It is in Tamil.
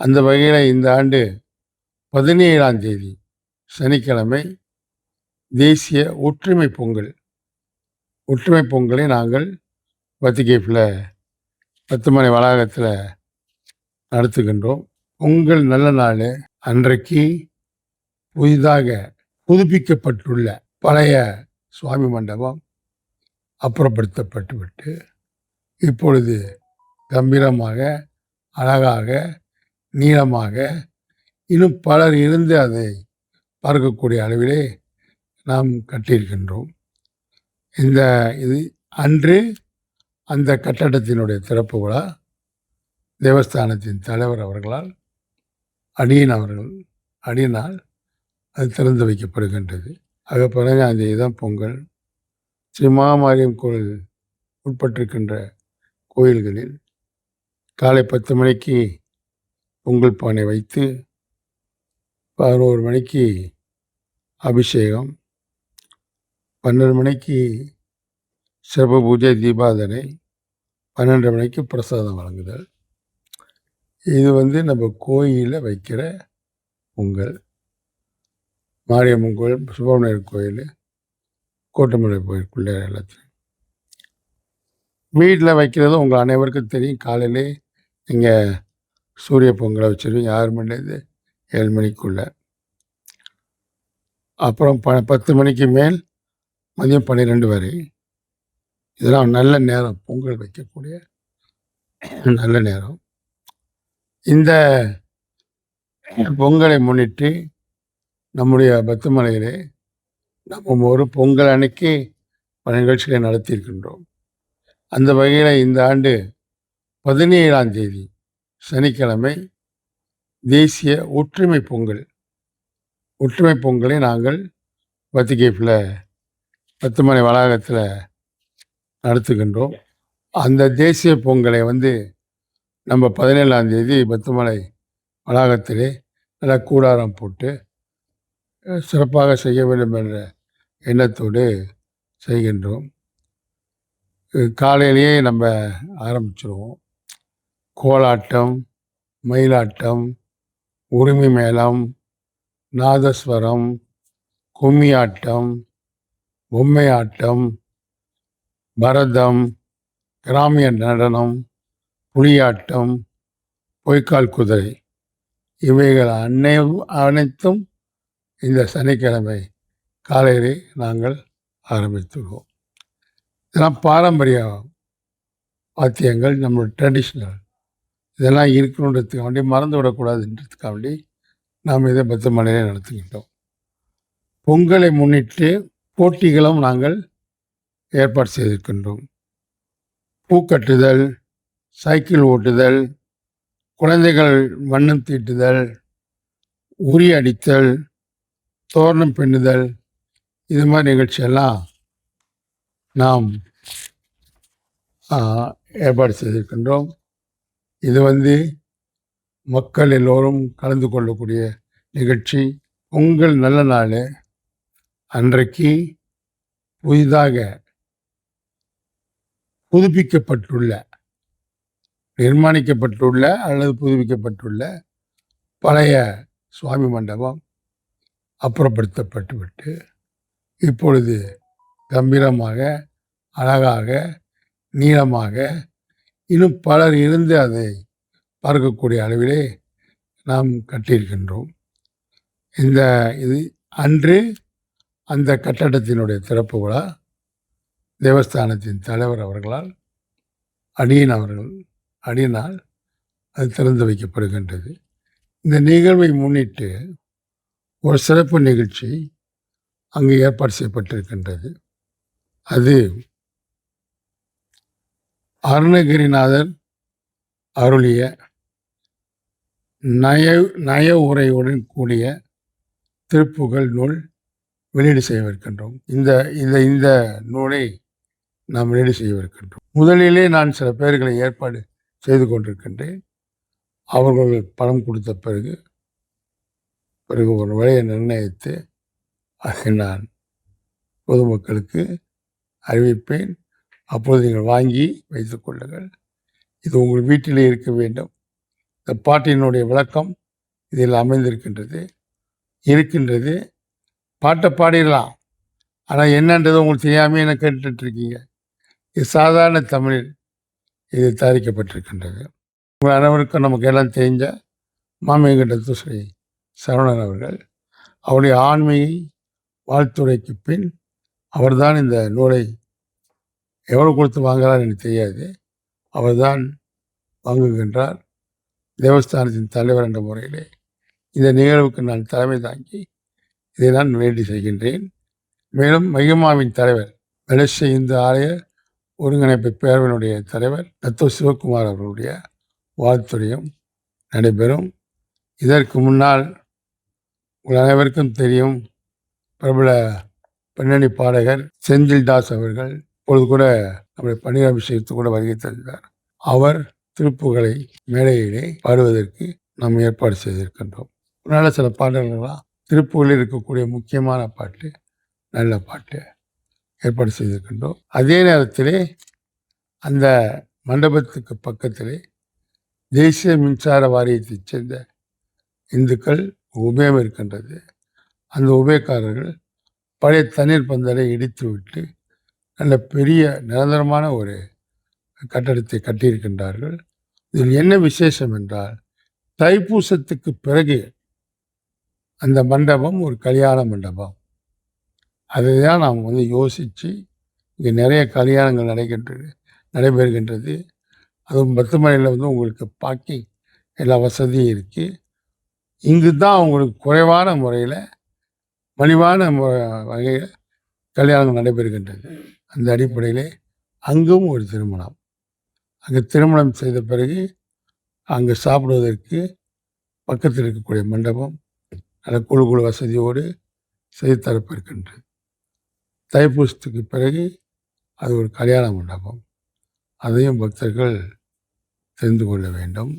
அந்த வகையில் இந்த ஆண்டு பதினேழாம் தேதி சனிக்கிழமை தேசிய ஒற்றுமை பொங்கல். ஒற்றுமை பொங்கலை நாங்கள் பத்திகேப்பில் பத்து மணி வளாகத்தில் நடத்துகின்றோம். பொங்கல் நல்ல நாள். அன்றைக்கு புதிதாக புதுப்பிக்கப்பட்டுள்ள பழைய சுவாமி மண்டபம் அப்புறப்படுத்தப்பட்டுவிட்டு இப்பொழுது கம்பீரமாக அழகாக நீளமாக. இன்னும் பலர் இருந்து அதை பார்க்கக்கூடிய அளவிலே நாம் கட்டியிருக்கின்றோம். இந்த இது அன்று அந்த கட்டடத்தினுடைய திறப்பு விழா தேவஸ்தானத்தின் தலைவர் அவர்களால் அடியன் அவர்கள் அடியினால் அது திறந்து வைக்கப்படுகின்றது. ஆக பதினஞ்சாம் தேதி தான் பொங்கல். ஸ்ரீ மாமாரியம் கோயில் உட்பட்டிருக்கின்ற கோயில்களில் காலை பத்து மணிக்கு பொங்கல் பானை வைத்து பதினோரு மணிக்கு அபிஷேகம் பன்னெண்டு மணிக்கு சிறப்பு பூஜை தீபாதனை பன்னெண்டு மணிக்கு பிரசாதம் வழங்குதல். இது வந்து நம்ம கோயிலில் வைக்கிற பொங்கல். மாரியம்மன் கோயில் சுப்பிரமணியர் கோயில் கோட்டமலை கோயிலுக்குள்ளே எல்லாத்தையும். வீட்டில் வைக்கிறது உங்கள் அனைவருக்கும் தெரியும். காலையிலே நீங்கள் சூரிய பொங்கலை வச்சுருவீங்க. ஆறு மணிலேருந்து ஏழு மணிக்குள்ளே. அப்புறம் ப பத்து மணிக்கு மேல் மதியம் பன்னிரெண்டு வரை. இதெல்லாம் நல்ல நேரம். பொங்கல் வைக்கக்கூடிய நல்ல நேரம். இந்த பொங்கலை முன்னிட்டு நம்முடைய பத்துமலையிலே நம்ம ஒரு பொங்கல் அன்னைக்கு பல நிகழ்ச்சிகளை நடத்தியிருக்கின்றோம். அந்த வகையில் இந்த ஆண்டு பதினேழாம் தேதி சனிக்கிழமை தேசிய ஒற்றுமை பொங்கல். ஒற்றுமை பொங்கலை நாங்கள் பத்திகேப்பில் பத்து மணி வளாகத்தில் நடத்துகின்றோம். அந்த தேசிய பொங்கலை வந்து நம்ம பதினேழாம் தேதி பத்துமலை வளாகத்திலே நல்லா கூடாரம் போட்டு சிறப்பாக செய்ய வேண்டும் என்ற எண்ணத்தோடு செய்கின்றோம். காலையிலேயே நம்ம ஆரம்பிச்சிருவோம். கோலாட்டம் மயிலாட்டம் உரிமை மேளம் நாதஸ்வரம் கும்மியாட்டம் பொம்மையாட்டம் பரதம் கிராமிய நடனம் புலியாட்டம் பொய்க்கால் குதிரை. இவைகள் அன்னை அனைத்தும் இந்த சனிக்கிழமை காலையிலே நாங்கள் ஆரம்பித்துள்ளோம். இதெல்லாம் பாரம்பரிய வாத்தியங்கள் நம்மளோட ட்ரெடிஷ்னல் இதெல்லாம் இருக்கணுன்றதுக்காக வேண்டி மறந்து விடக்கூடாதுன்றதுக்காக வேண்டி நாம் இதை பத்து மணியிலே நடத்துகின்றோம். பொங்கலை முன்னிட்டு போட்டிகளும் நாங்கள் ஏற்பாடு செய்திருக்கின்றோம். பூக்கட்டுதல் சைக்கிள் ஓட்டுதல் குழந்தைகள் வண்ணம் தீட்டுதல் உரி அடித்தல் தோரணம் பின்னுதல் இது மாதிரி நிகழ்ச்சியெல்லாம் நாம் ஏற்பாடு செய்திருக்கின்றோம். இது வந்து மக்கள் எல்லோரும் கலந்து கொள்ளக்கூடிய நிகழ்ச்சி. பொங்கல் நல்ல நாள். அன்றைக்கு புதிதாக புதுப்பிக்கப்பட்டுள்ள நிர்மாணிக்கப்பட்டுள்ள அல்லது புதுப்பிக்கப்பட்டுள்ள பழைய சுவாமி மண்டபம் அப்புறப்படுத்தப்பட்டுவிட்டு இப்பொழுது கம்பீரமாக அழகாக நீளமாக இன்னும் பலர் இருந்து அதை பார்க்கக்கூடிய அளவிலே நாம் கட்டியிருக்கின்றோம். இந்த இது அன்று அந்த கட்டடத்தினுடைய திறப்பு விழா தேவஸ்தானத்தின் தலைவர் அவர்களால் அடியன் அவர்கள் அடியினால் அது திறந்து வைக்கப்படுகின்றது. இந்த நிகழ்வை முன்னிட்டு ஒரு சிறப்பு நிகழ்ச்சி அங்கு ஏற்பாடு செய்யப்பட்டிருக்கின்றது. அது அருணகிரிநாதர் அருளிய நய நய உரையுடன் கூடிய திருப்புகழ் நூல் வெளியீடு செய்யவிருக்கின்றோம். இந்த இந்த இந்த நூலை நாம் வெளியீடு செய்யவிருக்கின்றோம். முதலிலே நான் சில பேர்களை ஏற்பாடு செய்து கொண்டிருக்கின்றேன். அவர்கள் பணம் கொடுத்த பிறகு பிறகு ஒரு வழியை நிர்ணயித்து அதை நான் பொதுமக்களுக்கு அறிவிப்பேன். அப்பொழுது நீங்கள் வாங்கி வைத்துக் கொள்ளுங்கள். இது உங்கள் வீட்டிலே இருக்க வேண்டும். இந்த பாட்டினுடைய விளக்கம் இதில் அமைந்திருக்கின்றது இருக்கின்றது. பாட்டை பாடிடலாம். ஆனால் என்னன்றது உங்களுக்கு தெரியாமல் என்ன கேட்டுட்டு இருக்கீங்க இது சாதாரண தமிழில் இது தயாரிக்கப்பட்டிருக்கின்றது. உங்கள் அனைவருக்கும் நமக்கு எல்லாம் தெரிஞ்ச மாமேகண்ட ஸ்ரீ சரவணன் அவர்கள் அவருடைய ஆண்மையை வாழ்த்துரைக்கு பின் அவர்தான் இந்த நூலை எவ்வளோ கொடுத்து வாங்குறார் எனக்கு தெரியாது. அவர் தான் வாங்குகின்றார். தேவஸ்தானத்தின் தலைவர் என்ற முறையிலே இந்த நிகழ்வுக்கு நான் தலைமை தாங்கி இதை நான் வேண்டி செய்கின்றேன். மேலும் மையமாவின் தலைவர் வளர்ச்சி இந்து ஆலய ஒருங்கிணைப்பு பேரவையினுடைய தலைவர் தத்துவ சிவகுமார் அவர்களுடைய வாழ்த்துறையும் நடைபெறும். இதற்கு முன்னால் உங்கள் அனைவருக்கும் தெரியும் பிரபல பின்னணி பாடகர் செந்தில் தாஸ் அவர்கள் இப்பொழுது கூட நம்முடைய பணியாபிஷேகத்து கூட வருகை தந்தார். அவர் திருப்புகளை மேடையிலே பாடுவதற்கு நாம் ஏற்பாடு செய்திருக்கின்றோம். நல்ல சில பாடல்கள்லாம் திருப்புகளில் இருக்கக்கூடிய முக்கியமான பாட்டு நல்ல பாட்டு ஏற்பாடு செய்திருக்கின்றோம். அதே நேரத்திலே அந்த மண்டபத்துக்கு பக்கத்திலே தேசிய மின்சார வாரியத்தைச் சேர்ந்த இந்துக்கள் உபயம் இருக்கின்றது. அந்த உபயக்காரர்கள் பழைய தண்ணீர் பந்தலை இடித்துவிட்டு நல்ல பெரிய நிரந்தரமான ஒரு கட்டடத்தை கட்டியிருக்கின்றார்கள். இதில் என்ன விசேஷம் என்றால் தைப்பூசத்துக்கு பிறகு அந்த மண்டபம் ஒரு கல்யாண மண்டபம். அதை தான் நாம் வந்து யோசித்து இங்கே நிறைய கல்யாணங்கள் நடைகின்றது நடைபெறுகின்றது. அதுவும் பத்துமலையில் வந்து உங்களுக்கு பார்க்கிங் எல்லா வசதியும் இருக்குது இங்கு தான் உங்களுக்கு குறைவான முறையில் மலிவான வகையில் கல்யாணம் நடைபெறுகின்றது. அந்த அடிப்படையிலே அங்கும் ஒரு திருமணம். அங்கே திருமணம் செய்த பிறகு அங்கே சாப்பிடுவதற்கு பக்கத்தில் இருக்கக்கூடிய மண்டபம் நல்ல குழு குழு வசதியோடு செய்து தரப்பிருக்கின்றது தைப்பூசத்துக்கு பிறகு அது ஒரு கல்யாண மண்டபம். அதையும் பக்தர்கள் தெரிந்து கொள்ள வேண்டும்.